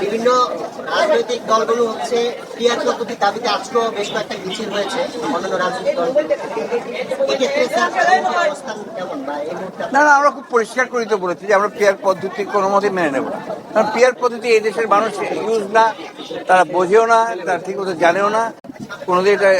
বিভিন্ন রাজনৈতিক দলগুলো হচ্ছে পিয়ার পদ্ধতির দাবিতে আজকেও বেশ কয়েকটা মিছিল হয়েছে অন্যান্য রাজনৈতিক না না আমরা খুব পরিষ্কার করে তো বলেছি যে আমরা পেয়ার পদ্ধতি কোনো মতে মেনে নেব না। কারণ পেয়ার পদ্ধতি এই দেশের মানুষ ইউজ না তারা বোঝেও না তারা ঠিক মতো জানেও না। কোনোদিন এটা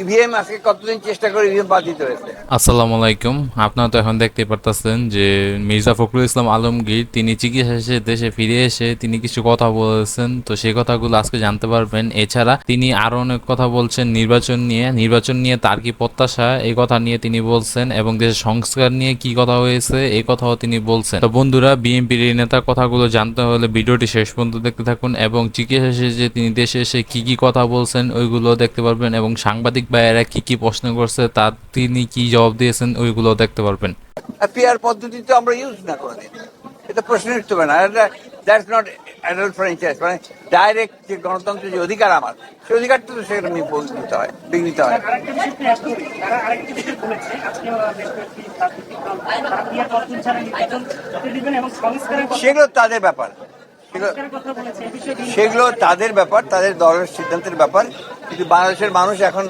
ইভিএম আজকে কতদিন চেষ্টা করে ইভিএম বাদ দিতে হয়েছে? আসসালামু আলাইকুম। আপনারা তো এখন দেখতে পারতেছেন যে মির্জা ফখরুল ইসলাম আলমগীর তিনি চিকিৎসা শেষে দেশে ফিরে এসে তিনি কিছু কথা বলেছেন। তো সেই কথাগুলো আজকে জানতে পারবেন। এছাড়া তিনি আরও অনেক কথা বলছেন। নির্বাচন নিয়ে নির্বাচন নিয়ে তার কি প্রত্যাশা? এই কথা নিয়ে তিনি বলছেন এবং দেশের সংস্কার নিয়ে কি কথা হয়েছে, এই কথাও তিনি বলছেন। তো বন্ধুরা, বিএনপির এই নেতার কথাগুলো জানতে হলে ভিডিওটি শেষ পর্যন্ত দেখতে থাকুন এবং চিকিৎসা শেষে তিনি দেশে এসে কি কি কথা বলছেন ওইগুলো দেখতে পারবেন এবং সাংবাদিক ভাইয়েরা কি কি প্রশ্ন করছে তার তিনি কি জবাব দিয়েছেন ওইগুলো দেখতে পারবেন। পদ্ধতি তো আমরা ইউজ না কোনোদিন। এটা প্রশ্ন উঠতে না। দ্যাটস নট অ্যাডাল্ট ফ্র্যাঞ্চাইজ মানে ডাইরেক্ট যে গণতন্ত্রের যে অধিকার আমার সেই অধিকারটা তো সেখানে দিতে হয় বিঘ্নিত হয় সেগুলো তাদের ব্যাপার। সেগুলো তাদের ব্যাপার তাদের দলের সিদ্ধান্তের ব্যাপার। কিন্তু বাংলাদেশের মানুষ এখন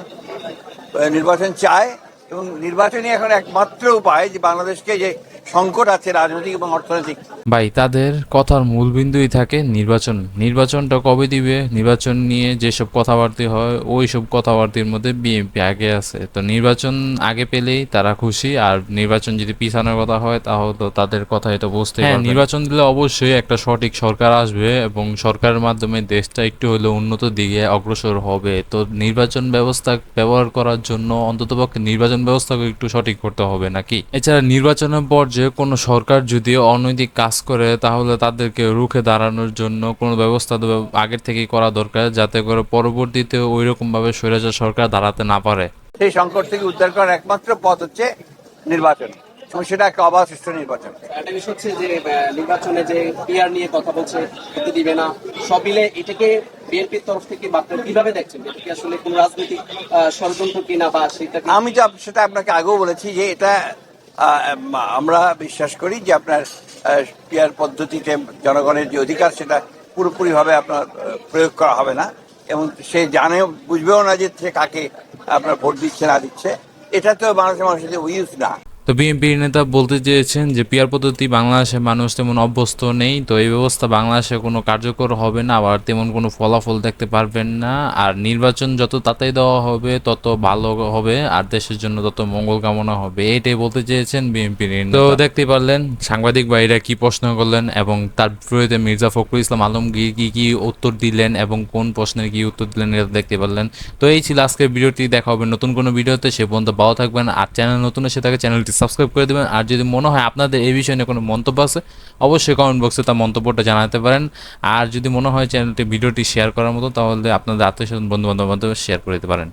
নির্বাচন চায় এবং নির্বাচনই এখন একমাত্র উপায় যে বাংলাদেশকে যে সংকট আছে রাজনৈতিক এবং অর্থনৈতিক। ভাই তাদের কথার মূল বিন্দুই থাকে নির্বাচন। নির্বাচনটা কবে দিবে? নির্বাচন নিয়ে যেসব কথাবার্তা হয় ওই সব কথাবার্তির মধ্যে বিএনপি আগে আছে। তো নির্বাচন আগে পেলেই তারা খুশি আর নির্বাচন যদি পিছানোর কথা হয় তাহলে তো তাদের কথা এটা বুঝতে হ্যাঁ নির্বাচন দিলে অবশ্যই একটা সঠিক সরকার আসবে এবং সরকারের মাধ্যমে দেশটা একটু হলেও উন্নত দিকে অগ্রসর হবে। তো নির্বাচন ব্যবস্থা ব্যবহার করার জন্য অন্ততপক্ষে নির্বাচন ব্যবস্থাকে একটু সঠিক করতে হবে নাকি? এছাড়া নির্বাচনের পর যে কোনো সরকার যদি অনৈতিক কাজ করে তাহলে তাদেরকে রুখে দাঁড়ানোর জন্য কোনো ব্যবস্থা আগের থেকেই করা দরকার যাতে করে পরবর্তীতে ওই রকম ভাবে স্বৈরাচার সরকার দাঁড়াতে না পারে। সেই সংকট থেকে উদ্ধার করার একমাত্র পথ হচ্ছে নির্বাচন। এবং সেটা একটা অবাধ সুষ্ঠু নির্বাচন। একটা বিষয় হচ্ছে যে নির্বাচনে যে পিআর নিয়ে কথা বলছে হতে দিবে না সব মিলে এটাকে বিএনপির তরফ থেকে কীভাবে দেখছেন? এটা কি আসলে কোন রাজনৈতিক ষড়যন্ত্র কিনা বা সেটা আমি তো সেটা আপনাকে আগেও বলেছি যে এটা আমরা বিশ্বাস করি যে আপনার পিয়ার পদ্ধতিতে জনগণের যে অধিকার সেটা পুরোপুরিভাবে আপনার প্রয়োগ করা হবে না। এবং সে জানে বুঝবেও না যে সে কাকে আপনার ভোট দিচ্ছে, না দিচ্ছে। এটা তো মানুষের মানুষের উইউজ না। তো বিএনপির নেতা বলতে চেয়েছেন যে, পিয়ার পদ্ধতি বাংলাদেশের মানুষ তেমন অভ্যস্ত নেই, তো এই ব্যবস্থা বাংলাদেশে কোনো কার্যকর হবে না আবার তেমন কোনো ফলাফল দেখতে পারবেন না। আর নির্বাচন যত তাড়াতাড়ি দেওয়া হবে, তত ভালো হবে, আর দেশের জন্য তত মঙ্গল কামনা হবে। এটাই বলতে চেয়েছেন বিএনপি বিএনপির তো দেখতে পারলেন সাংবাদিক ভাইরা কি প্রশ্ন করলেন এবং তার বিপরীতে মির্জা ফখরুল ইসলাম আলমগীর কি কি উত্তর দিলেন এবং কোন প্রশ্নের কি উত্তর দিলেন এটা দেখতে পারলেন। তো এই ছিল আজকের ভিডিওটি। দেখা হবে নতুন কোনো ভিডিওতে। সে পর্যন্ত ভালো থাকবেন আর চ্যানেল নতুন এসে থাকে, চ্যানেলটি সাবস্ক্রাইব করে দেবেন। আর যদি মনে হয় আপনাদের এই বিষয়ে নিয়ে কোনো মন্তব্য আছে, অবশ্যই কমেন্ট বক্সে তার মন্তব্যটা জানাতে পারেন। আর যদি মনে হয় চ্যানেলটি ভিডিওটি শেয়ার করার মতো, তাহলে আপনাদের আত্মীয় স্বজন বন্ধু মাধ্যমে শেয়ার করে দিতে পারেন।